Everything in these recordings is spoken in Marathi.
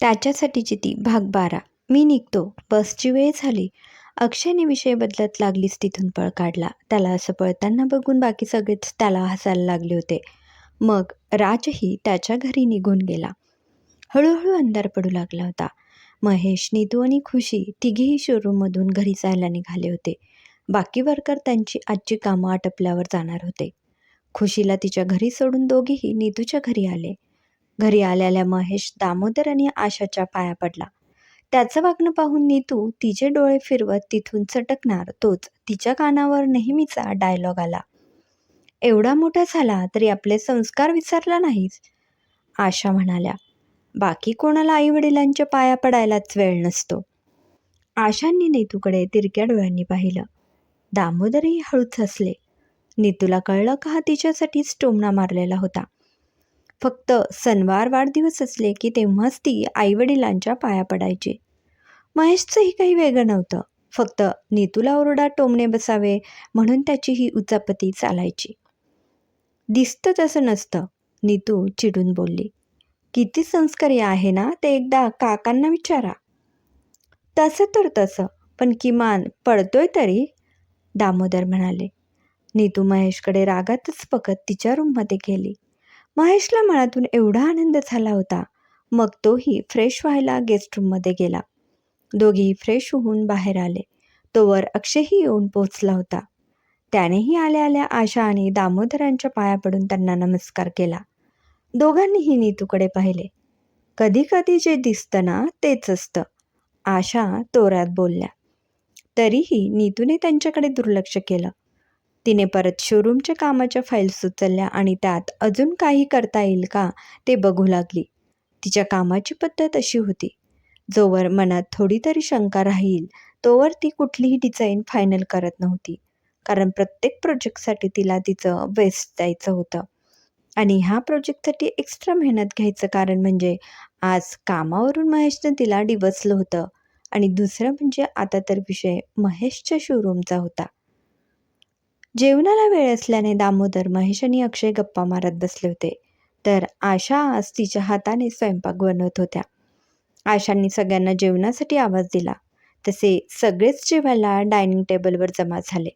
त्याच्यासाठीची ती भाग बारा. मी निघतो. बसची वेळ झाली. अक्षयने विषय बदलत लागलीच तिथून पळ काढला. त्याला असं पळताना बघून बाकी सगळेच त्याला हसायला लागले होते. मग राजही त्याच्या घरी निघून गेला. हळूहळू अंधार पडू लागला होता. महेश नीतू आणि खुशी तिघेही शोरूममधून घरी जायला निघाले होते. बाकी वर्कर त्यांची आजची कामं आटपल्यावर जाणार होते. खुशीला तिच्या घरी सोडून दोघेही नीतूच्या घरी आले. घरी आलेल्या महेश दामोदर आणि आशाच्या पाया पडला. त्याचं वागणं पाहून नीतू तिचे डोळे फिरवत तिथून चटकणार. तोच तिच्या कानावर नेहमीचा डायलॉग आला. एवढा मोठा झाला तरी आपले संस्कार विसरला नाहीस? आशा म्हणाल्या. बाकी कोणाला आईवडिलांच्या पाया पडायलाच वेळ नसतो. आशांनी नीतूकडे तिरक्या डोळ्यांनी पाहिलं. दामोदरही हळूच हसले. नीतूला कळलं का हा तिच्यासाठीच टोमणा मारलेला होता. फक्त सणवार वाढदिवस असले की तेव्हाच ती आईवडिलांच्या पाया पडायची. महेशचंही काही वेगळं नव्हतं. फक्त नीतूला ओरडा टोमणे बसावे म्हणून त्याची ही उचापती चालायची. दिसतं तसं नसतं नीतू चिडून बोलली. किती संस्कारी आहे ना ते एकदा काकांना विचारा. तसं तर तसं पण किमान पडतोय तरी दामोदर म्हणाले. नीतू महेशकडे रागातच पकत तिच्या रूममध्ये गेली. महेशला मनातून एवढा आनंद झाला होता. मग तोही फ्रेश व्हायला गेस्ट रूममध्ये गेला. दोघेही फ्रेश होऊन बाहेर आले. तोवर अक्षयही येऊन पोचला होता. त्यानेही आल्या आल्या आशा आणि दामोदरांच्या पाया पडून त्यांना नमस्कार केला. दोघांनीही नीतूकडे पाहिले. कधी कधी जे दिसतं ना तेच असतं. आशा तोऱ्यात बोलल्या. तरीही नीतूने त्यांच्याकडे दुर्लक्ष केलं. तिने परत शोरूमच्या कामाच्या फाईल्स उचलल्या आणि त्यात अजून काही करता येईल का ते बघू लागली. तिच्या कामाची पद्धत अशी होती. जोवर मनात थोडी तरी शंका राहील तोवर ती कुठलीही डिझाईन फायनल करत नव्हती. कारण प्रत्येक प्रोजेक्टसाठी तिला तिचं वेस्ट द्यायचं होतं. आणि ह्या प्रोजेक्टसाठी एक्स्ट्रा मेहनत घ्यायचं कारण म्हणजे आज कामावरून महेशनं तिला डिवसलं होतं. आणि दुसरं म्हणजे आता तर विषय महेशच्या शोरूमचा होता. जेवणाला वेळ असल्याने दामोदर महेश आणि अक्षय गप्पा मारत बसले होते. तर आशा आज तिच्या हाताने स्वयंपाक बनवत होत्या. आशांनी सगळ्यांना जेवणासाठी आवाज दिला. तसे सगळेच जेवायला डायनिंग टेबलवर जमा झाले.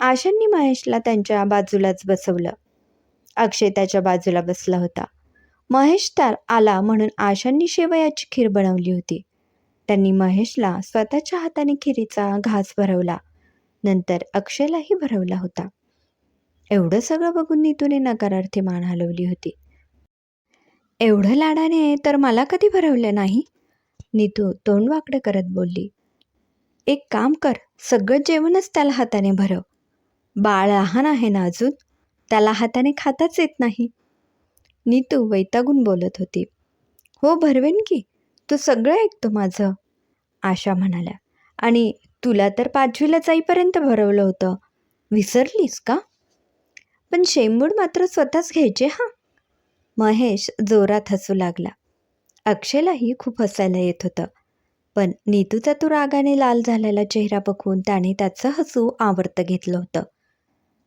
आशांनी महेशला त्यांच्या बाजूलाच बसवलं. अक्षय त्याच्या बाजूला बसला होता. महेश तर आला म्हणून आशांनी शेवयाची खीर बनवली होती. त्यांनी महेशला स्वतःच्या हाताने खिरीचा घास भरवला. नंतर अक्षयलाही भरवला होता. एवढं सगळं बघून नीतूने नकारार्थी मान हलवली होती. एवढं लाडाने तर मला कधी भरवलं नाही? नीतू तोंड वाकडं करत बोलली. एक काम कर सगळं जेवणच त्याला हाताने भरव. बाळ लहान आहे ना अजून? त्याला हाताने खाताच येत नाही. नीतू वैतागून बोलत होती. हो भरवेन की. तू सगळं ऐकतो माझं आशा म्हणाल्या. आणि तुला तर पाचवीला जाईपर्यंत भरवलं होतं. विसरलीस का? पण शेंबूड मात्र स्वतःच घ्यायचे हां. महेश जोरात हसू लागला. अक्षयलाही खूप हसायला येत होतं. पण नीतूचा तो रागाने लाल झालेला चेहरा बघून त्याने त्याचं हसू आवर्त घेतलं होतं.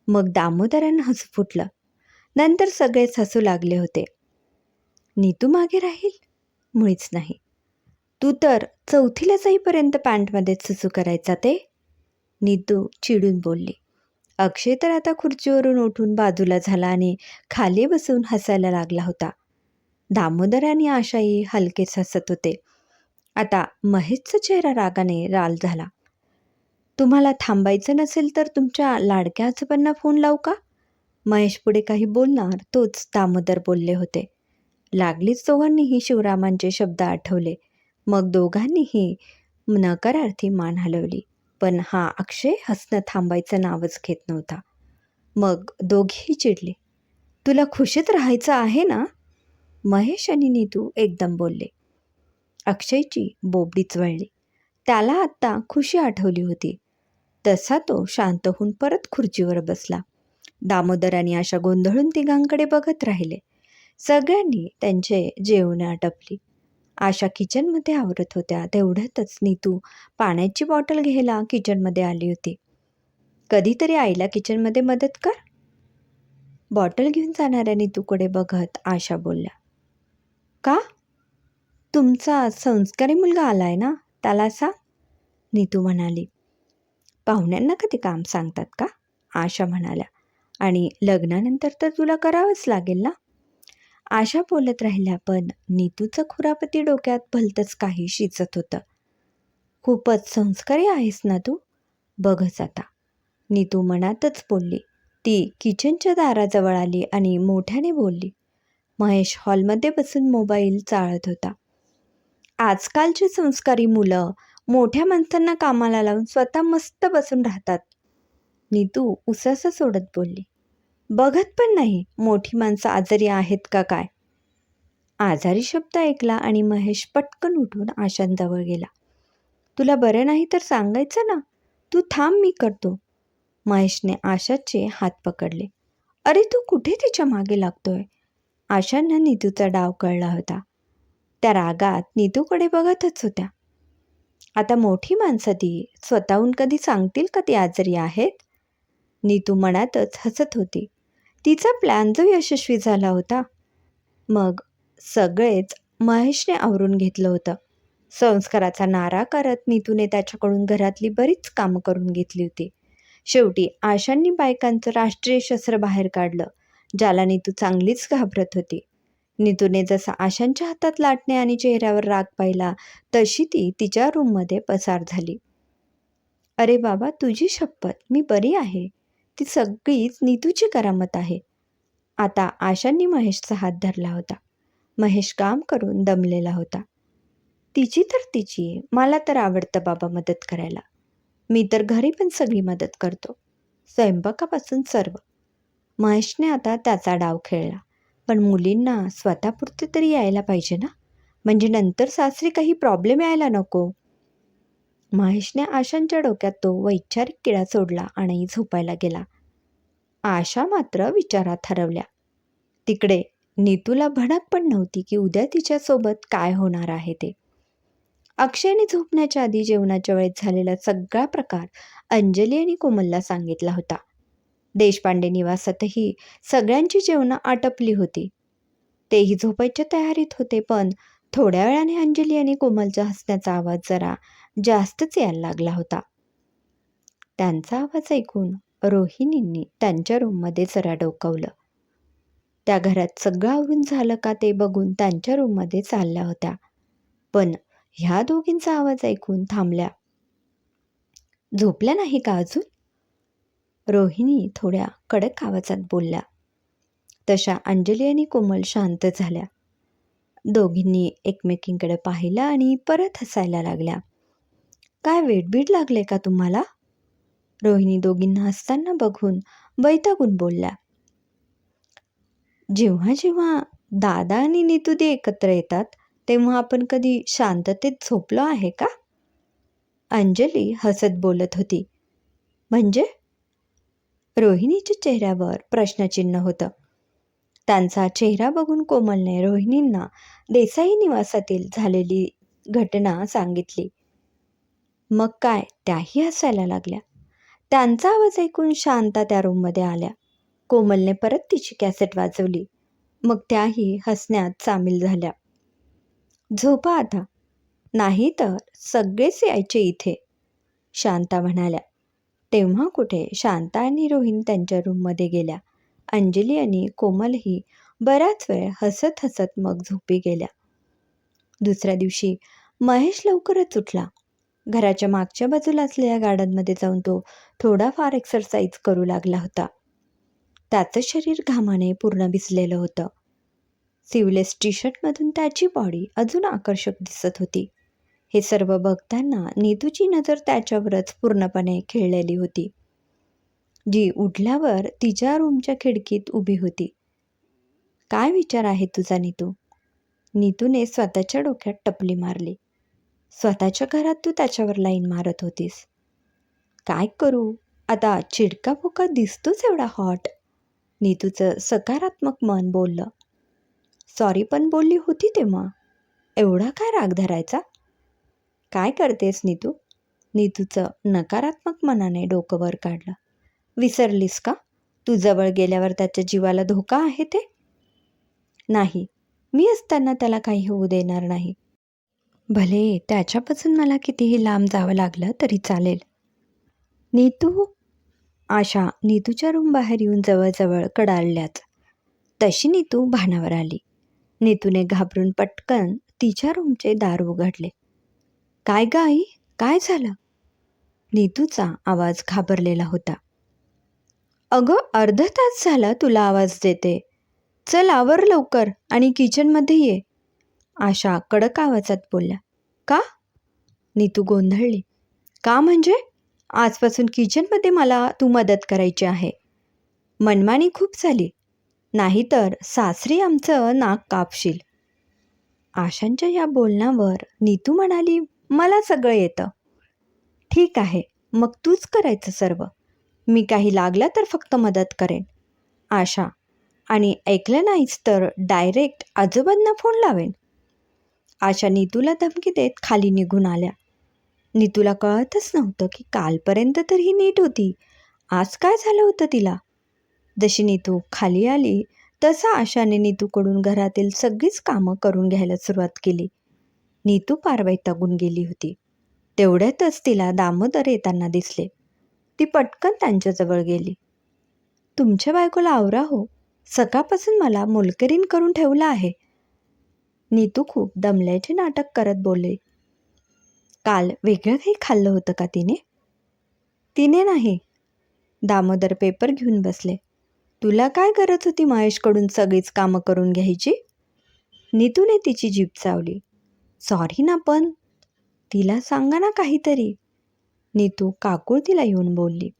मग दामोदरानं हसू फुटलं. नंतर सगळेच हसू लागले होते. नीतू मागे राहील? मुळीच नाही. तू तर चौथीला जाईपर्यंत पॅन्टमध्येच सुसू करायचा ते? नितू चिडून बोलली. अक्षय तर आता खुर्चीवरून उठून बाजूला झाला आणि खाली बसून हसायला लागला होता. दामोदर आणि आशाही हलकेच हसत होते. आता महेशचा चेहरा रागाने राल झाला. तुम्हाला थांबायचं नसेल तर तुमच्या लाडक्या आजोबांना फोन लावू का? महेश पुढे काही बोलणार तोच दामोदर बोलले होते. लागलीच दोघांनीही शिवरामांचे शब्द आठवले. मग दोघांनीही नकारार्थी मान हलवली. पण हा अक्षय हसणं थांबायचं नावच घेत नव्हता. मग दोघेही चिडले. तुला खुशीत राहायचं आहे ना? महेश आणि नीतू एकदम बोलले. अक्षयची बोबडीच वळली त्याला आत्ता खुशी आठवली होती. तसा तो शांत होऊन परत खुर्चीवर बसला. दामोदर आणि अशा गोंधळून तिघांकडे बघत राहिले. सगळ्यांनी त्यांचे जेवणे आटपली. आशा किचनमध्ये आवरत होत्या. तेवढ्यातच नीतू पाण्याची बॉटल घ्यायला किचनमध्ये आली होती. कधीतरी आईला किचनमध्ये मदत कर. बॉटल घेऊन जाणाऱ्या नीतूकडे बघत आशा बोलल्या का? तुमचा संस्कारी मुलगा आलाय ना? त्याला सांग. नीतू म्हणाली पाहुण्यांना कधी काम सांगतात का? आशा म्हणाल्या आणि लग्नानंतर तर तुला करावंच लागेल ना? आशा बोलत राहिल्या पण नीतूचं खुरापती डोक्यात भलतंच काही शिजत होतं. खूपच संस्कारी आहेस ना तू? बघच आता. नीतू मनातच बोलली. ती किचनच्या दाराजवळ आली आणि मोठ्याने बोलली महेश हॉलमध्ये बसून मोबाईल चाळत होता. आजकालची संस्कारी मुलं मोठ्या माणसांना कामाला लावून स्वतः मस्त बसून राहतात. नीतू उसासा सोडत बोलली बघत पण नाही. मोठी माणसं आजारी आहेत का काय? आजारी शब्द ऐकला आणि महेश पटकन उठून आशांजवळ गेला. तुला बरं नाही तर सांगायचं ना. तू थांब मी करतो. महेशने आशाचे हात पकडले. अरे तू कुठे तिच्यामागे लागतोय? आशांना नीतूचा डाव कळला होता. त्या रागात नीतूकडे बघतच होत्या. आता मोठी माणसं ती स्वतःहून कधी सांगतील का ती आजारी आहेत? नीतू मनातच हसत होती. तिचा प्लॅन जो यशस्वी झाला होता. मग सगळेच महेशने आवरून घेतलं होतं. संस्काराचा नारा करत नीतूने त्याच्याकडून घरातली बरीच कामं करून घेतली होती. शेवटी आशांनी बायकांचं राष्ट्रीय शस्त्र बाहेर काढलं ज्याला नीतू चांगलीच घाबरत होती. नीतूने जसा आशांच्या हातात लाटणे आणि चेहऱ्यावर राग पाहिला तशी ती तिच्या रूममध्ये पसार झाली. अरे बाबा तुझी शपथ मी बरी आहे. ती सगळीच नीतूची करामत आहे. आता आशांनी महेशचा हात धरला होता. महेश काम करून दमलेला होता. तिची तर तिची मला तर आवडतं बाबा मदत करायला. मी तर घरी पण सगळी मदत करतो. स्वयंपाकापासून सर्व. महेशने आता त्याचा डाव खेळला. पण मुलींना स्वतःपुरते तरी यायला पाहिजे ना? म्हणजे नंतर सासरी काही प्रॉब्लेम यायला नको? महेशने आशांच्या डोक्यात तो वैचारिक किडा सोडला आणि झोपायला गेला. आशा मात्र विचारात हरवल्या. तिकडे नीतूला भडक पण नव्हती की उद्या तिच्यासोबत काय होणार आहे ते. अक्षयने झोपण्याच्या आधी जेवणाच्या वेळेत झालेला सगळा प्रकार अंजली आणि कोमलला सांगितला होता. देशपांडे निवासातही सगळ्यांची जेवणं आटपली होती. तेही झोपायच्या तयारीत होते पण थोड्या वेळाने अंजली आणि कोमलच्या हसण्याचा आवाज जरा जास्तच यायला लागला होता. त्यांचा आवाज ऐकून रोहिणींनी त्यांच्या रूममध्ये जरा डोकावलं. त्या घरात सगळं आवरून झालं का ते बघून त्यांच्या रूममध्ये चालल्या होत्या. पण ह्या दोघींचा आवाज ऐकून थांबल्या. झोपल्या नाही का अजून? रोहिणी थोड्या कडक आवाजात बोलल्या. तशा अंजली आणि कोमल शांत झाल्या. दोघींनी एकमेकींकडे पाहिलं आणि परत हसायला लागल्या. काय वेडबीड लागले का तुम्हाला? रोहिणी दोघींना हसताना बघून वैतागून बोलल्या. जेव्हा जेव्हा दादा आणि नितुदी एकत्र येतात तेव्हा आपण कधी शांततेत झोपलो आहे का? अंजली हसत बोलत होती. म्हणजे? रोहिणीच्या चेहऱ्यावर प्रश्नचिन्ह होतं. त्यांचा चेहरा बघून कोमलने रोहिणींना देसाई निवासातील झालेली घटना सांगितली. मग काय? त्याही हसायला लागल्या. त्यांचा आवाज ऐकून शांता त्या रूममध्ये आल्या. कोमलने परत तिची कॅसेट वाजवली. मग त्याही हसण्यात सामील झाल्या. झोपा आता. नाही तर सगळेच यायचे इथे. शांता म्हणाल्या. तेव्हा कुठे शांता आणि रोहिणी त्यांच्या रूममध्ये गेल्या. अंजली आणि कोमलही बराच वेळ हसत हसत मग झोपी गेल्या. दुसऱ्या दिवशी महेश लवकरच उठला. घराच्या मागच्या बाजूला असलेल्या गार्डनमध्ये जाऊन तो थोडाफार एक्सरसाइज करू लागला होता. त्याचं शरीर घामाने पूर्ण भिजलेलं होतं. सिवलेस टी शर्टमधून त्याची बॉडी अजून आकर्षक दिसत होती. हे सर्व बघताना नीतूची नजर त्याच्यावरच पूर्णपणे खेळलेली होती. जी उठल्यावर तिच्या रूमच्या खिडकीत उभी होती. काय विचार आहे तुझा नीतू? नीतूने स्वतःच्या डोक्यात टपली मारली. स्वतःच्या घरात तू त्याच्यावर लाईन मारत होतीस. काय करू? आता चिडका फुका दिसतोच एवढा हॉट. नीतूचं सकारात्मक मन बोललं. सॉरी पण बोलली होती तेव्हा. एवढा काय राग धरायचा? काय करतेस नीतू? नीतूचं नकारात्मक मनाने डोकं वर काढलं. विसरलीस का? तू जवळ गेल्यावर त्याच्या जीवाला धोका आहे ते? नाही. मी असताना त्याला काही होऊ देणार नाही. भले त्याच्यापासून मला कितीही लांब जावं लागलं तरी चालेल. नीतू? आशा नीतूच्या रूम बाहेर येऊन जवळजवळ कडाळल्याच. तशी नीतू भानावर आली. नीतूने घाबरून पटकन तिच्या रूमचे दार उघडले. काय ग आई? काय झालं? नीतूचा आवाज घाबरलेला होता. अगं अर्धा तास झाला तुला आवाज देते. चल आवर लवकर आणि किचनमध्ये ये. आशा कडक आवाजात बोलल्या. का? नीतू गोंधळली. का म्हणजे? आजपासून किचनमध्ये मला तू मदत करायची आहे. मनमानी खूप झाली. नाहीतर सासरी आमचं नाक कापशील. आशांच्या या बोलण्यावर नीतू म्हणाली मला सगळं येतं. ठीक आहे. मग तूच करायचं सर्व. मी काही लागलं तर फक्त मदत करेन. आशा. आणि ऐकलं नाहीच तर डायरेक्ट आजोबांना फोन लावेन. आशा नीतूला धमकी देत खाली निघून आल्या. नीतूला कळतच नव्हतं की कालपर्यंत तर ही नीट होती. आज काय झालं होतं तिला? जशी नीतू खाली आली तसा आशाने नीतूकडून घरातील सगळीच कामं करून घ्यायला सुरुवात केली. नीतू पारवाई तगून गेली होती. तेवढ्यातच तिला दामोदर येताना दिसले. ती पटकन त्यांच्याजवळ गेली. तुमच्या बायकोला आवरा हो. सकाळपासून मला मोलकरीन करून ठेवलं आहे. नीतू खूप दमल्याचे नाटक करत बोलले. काल वेगळं काही खाल्लं होतं का तिने? तिने नाही. दामोदर पेपर घेऊन बसले. तुला काय करत होती महेशकडून सगळीच कामं करून घ्यायची? नीतूने तिची जीभ चावली. सॉरी ना पण. तिला सांगा ना काहीतरी. नीतू काकुळतीला तिला येऊन बोलली.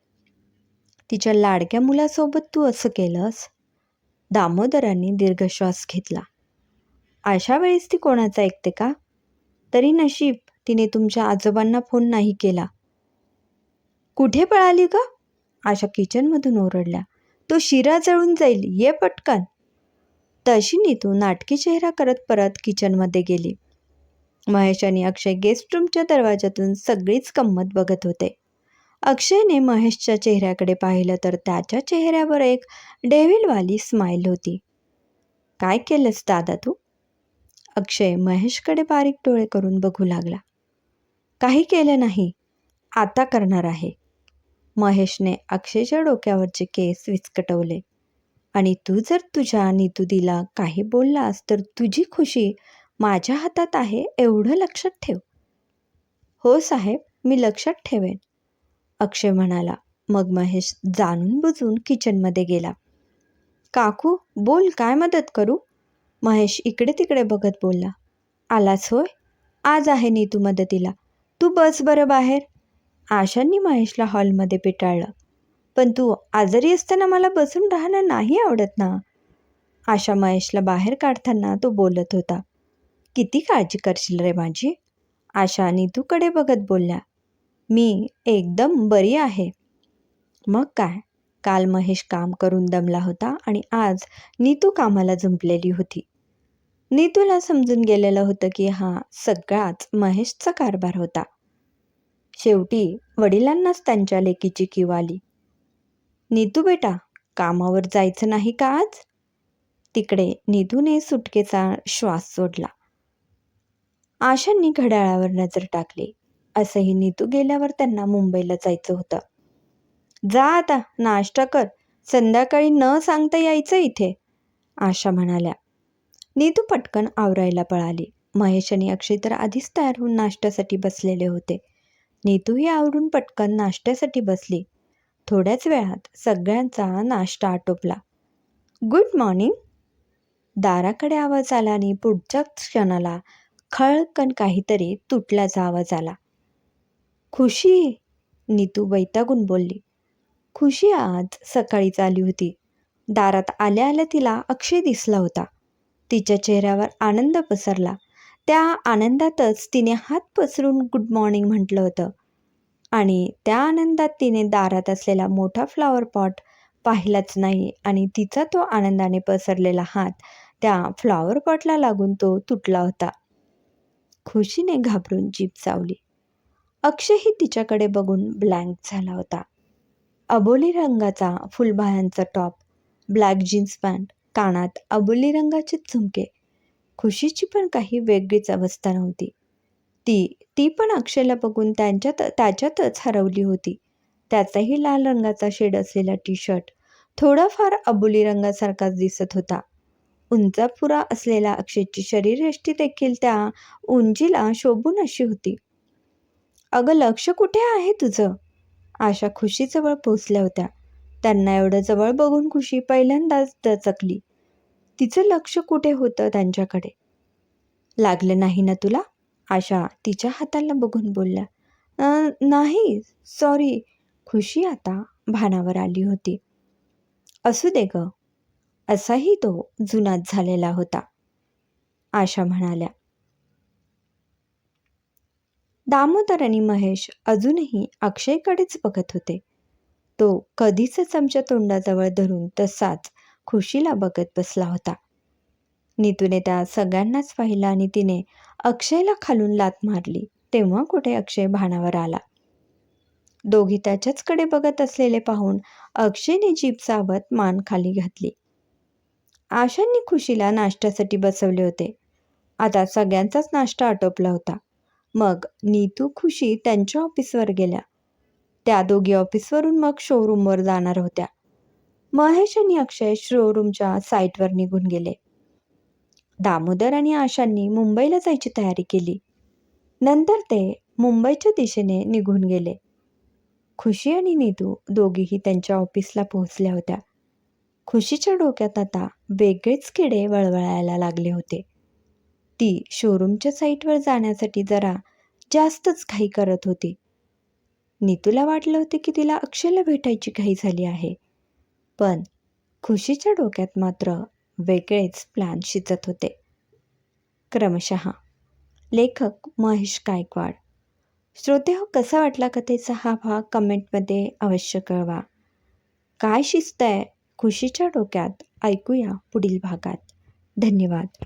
तिच्या लाडक्या मुलासोबत तू असं केलंस? दामोदरांनी दीर्घश्वास घेतला. अशा वेळेस ती कोणाचं ऐकते का? तरी नशीब तिने तुमच्या आजोबांना फोन नाही केला. कुठे पळाली ग? आशा किचनमधून ओरडल्या. तो शिरा जळून जाईल ये पटकन. तशी नीतू नाटकी चेहरा करत परत किचनमध्ये गेली. महेश आणि अक्षय गेस्ट रूमच्या दरवाजातून सगळीच गंमत बघत होते. अक्षयने महेशच्या चेहऱ्याकडे पाहिलं तर त्याच्या चेहऱ्यावर एक डेव्हिलवाली स्माईल होती. काय केलंस दादा तू? अक्षय महेशकडे बारीक डोळे करून बघू लागला. काही केलं नाही. आता करणार आहे. महेशने अक्षयच्या डोक्यावरचे केस विस्कटवले आणि तू जर तुझ्या नितुदीला काही बोललास तर तुझी खुशी माझ्या हातात आहे एवढं लक्षात ठेव. हो साहेब मी लक्षात ठेवेन. अक्षय म्हणाला. मग महेश जाणून बुजून किचनमध्ये गेला. काकू बोल काय मदत करू? महेश इकडे तिकडे बघत बोलला. आलाच होय? आज आहे नीतू मदतीला. तू बस बरं बाहेर. आशांनी महेशला हॉलमध्ये पिटाळलं. पण तू आजारी असताना मला बसून राहणं नाही आवडत ना? आशा महेशला बाहेर काढताना तो बोलत होता. किती काळजी करशील रे माझी? आशा नीतूकडे बघत बोलल्या मी एकदम बरी आहे. मग काय? काल महेश काम करून दमला होता आणि आज नीतू कामाला जुंपलेली होती. नीतूला समजून गेलेलं होतं की हा सगळाच महेशचा कारभार होता. शेवटी वडिलांनाच त्यांच्या लेकीची किव आली. नीतू बेटा कामावर जायचं नाही का आज? तिकडे नीतूने सुटकेचा श्वास सोडला. आशांनी घड्याळावर नजर टाकली. असंही नीतू गेल्यावर त्यांना मुंबईला जायचं होतं. जा आता नाश्ता कर. संध्याकाळी न सांगता यायचं इथे आशा म्हणाल्या. नीतू पटकन आवरायला पळाली. महेश आणि अक्षय तर आधीच तयार होऊन नाश्त्यासाठी बसलेले होते. नीतूही आवरून पटकन नाश्त्यासाठी बसली. थोड्याच वेळात सगळ्यांचा नाश्ता आटोपला. Good morning. दाराकडे आवाज आला आणि पुढच्या क्षणाला खळकन काहीतरी तुटल्याचा आवाज आला. खुशी? नीतू वैतागून बोलली. खुशी आज सकाळीच आली होती. दारात आल्या आल्या तिला अक्षय दिसला होता. तिच्या चेहऱ्यावर आनंद पसरला. त्या आनंदातच तिने हात पसरून गुड मॉर्निंग म्हटलं होतं. आणि त्या आनंदात तिने दारात असलेला मोठा फ्लॉवर पॉट पाहिलाच नाही आणि तिचा तो आनंदाने पसरलेला हात त्या फ्लॉवर पॉटला लागून तो तुटला होता. खुशीने घाबरून जीप चावली. अक्षयही तिच्याकडे बघून ब्लँक झाला होता. अबोली रंगाचा फुलबाह्यांचा टॉप ब्लॅक जीन्स पॅन्ट कानात अबोली रंगाचे झुमके. खुशीची पण काही वेगळीच अवस्था नव्हती. ती ती पण अक्षयला बघून त्यांच्यात त्याच्यातच हरवली होती. त्याचाही लाल रंगाचा शेड असलेला टी शर्ट थोडाफार अबोली रंगासारखाच दिसत होता. उंचापुरा असलेला अक्षयची शरीरयष्टी देखील त्या उंचीला शोभून अशी होती. अगं लक्ष कुठे आहे तुझं? आशा खुशीजवळ पोचल्या होत्या. त्यांना एवढं जवळ बघून खुशी पहिल्यांदाच दचकली. तिचं लक्ष कुठे होतं त्यांच्याकडे? लागलं नाही ना तुला? आशा तिच्या हाताला बघून बोलल्या. नाही सॉरी. खुशी आता भानावर आली होती. असू दे गं. असाही तो जुनाच झालेला होता. आशा म्हणाल्या दामोदर आणि महेश अजूनही अक्षयकडेच बघत होते. तो कधीच आमच्या तोंडाजवळ धरून तसाच खुशीला बघत बसला होता. नीतूने त्या सगळ्यांनाच पाहिलं आणि तिने अक्षयला खालून लात मारली तेव्हा कुठे अक्षय भानावर आला. दोघी त्याच्याचकडे बघत असलेले पाहून अक्षयने जीप चावत मान खाली घातली. आशांनी खुशीला नाश्त्यासाठी बसवले होते. आता सगळ्यांचाच नाश्ता आटोपला होता. मग नीतू खुशी त्यांच्या ऑफिसवर गेल्या. त्या दोघी ऑफिसवरून मग शोरूमवर जाणार होत्या. महेश आणि अक्षय शोरूमच्या साईटवर निघून गेले. दामोदर आणि आशांनी मुंबईला जायची तयारी केली. नंतर ते मुंबईच्या दिशेने निघून गेले. खुशी आणि नीतू दोघीही त्यांच्या ऑफिसला पोहोचल्या होत्या. खुशीच्या डोक्यात आता वेगळेच किडे वळवळायला लागले होते. ती शोरूमच्या साईटवर जाण्यासाठी जरा जास्तच घाई करत होती. नीतूला वाटलं होते की तिला अक्षयला भेटायची घाई झाली आहे. पण खुशीच्या डोक्यात मात्र वेगळेच प्लॅन शिजत होते. क्रमशः लेखक महेश गायकवाड श्रोते हो कसा वाटला कथेचा हा भाग? कमेंटमध्ये अवश्य कळवा. काय शिस्त आहे खुशीच्या डोक्यात ऐकूया पुढील भागात. धन्यवाद.